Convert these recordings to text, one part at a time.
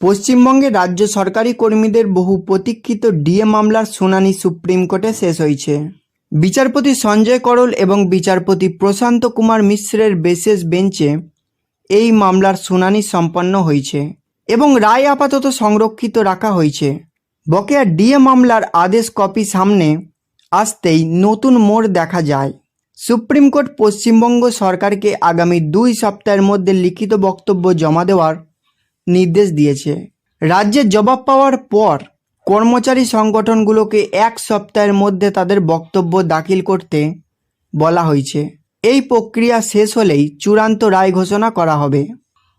পশ্চিমবঙ্গে রাজ্য সরকারি কর্মীদের বহু প্রতীক্ষিত ডিএ মামলার শুনানি সুপ্রিম কোর্টে শেষ হয়েছে। বিচারপতি সঞ্জয় করল এবং বিচারপতি প্রশান্ত কুমার মিশ্রের বিশেষ বেঞ্চে এই মামলার শুনানি সম্পন্ন হয়েছে এবং রায় আপাতত সংরক্ষিত রাখা হয়েছে। বকেয়া ডিএ মামলার আদেশ কপি সামনে আসতেই নতুন মোড় দেখা যায়। সুপ্রিম কোর্ট পশ্চিমবঙ্গ সরকারকে আগামী দুই সপ্তাহের মধ্যে লিখিত বক্তব্য জমা দেওয়ার নির্দেশ দিয়েছে। রাজ্যের জবাব পাওয়ার পর কর্মচারী সংগঠনগুলোকে এক সপ্তাহের মধ্যে তাদের বক্তব্য দাখিল করতে বলা হয়েছে। এই প্রক্রিয়া শেষ হলেই চূড়ান্ত রায় ঘোষণা করা হবে।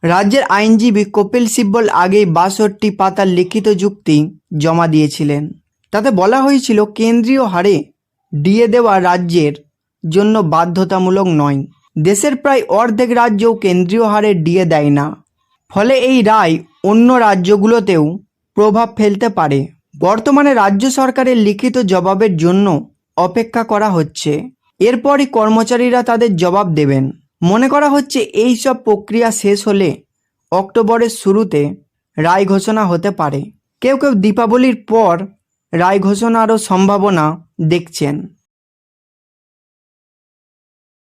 রাজ্যের আইনজীবী কপিল সিব্বল আগেই বাষট্টি পাতার লিখিত যুক্তি জমা দিয়েছিলেন। তাতে বলা হয়েছিল, কেন্দ্রীয় হারে ডিএ দেওয়া রাজ্যের জন্য বাধ্যতামূলক নয়। দেশের প্রায় অর্ধেক রাজ্যও কেন্দ্রীয় হারে ডিএ দেয় না। ফলে এই রায় অন্য রাজ্যগুলোতেও প্রভাব ফেলতে পারে। বর্তমানে রাজ্য সরকারের লিখিত জবাবের জন্য অপেক্ষা করা হচ্ছে। এরপরই কর্মচারীরা তাদের জবাব দেবেন। মনে করা হচ্ছে এই সব প্রক্রিয়া শেষ হলে অক্টোবরের শুরুতে রায় ঘোষণা হতে পারে। কেউ কেউ দীপাবলির পর রায় ঘোষণারও সম্ভাবনা দেখছেন।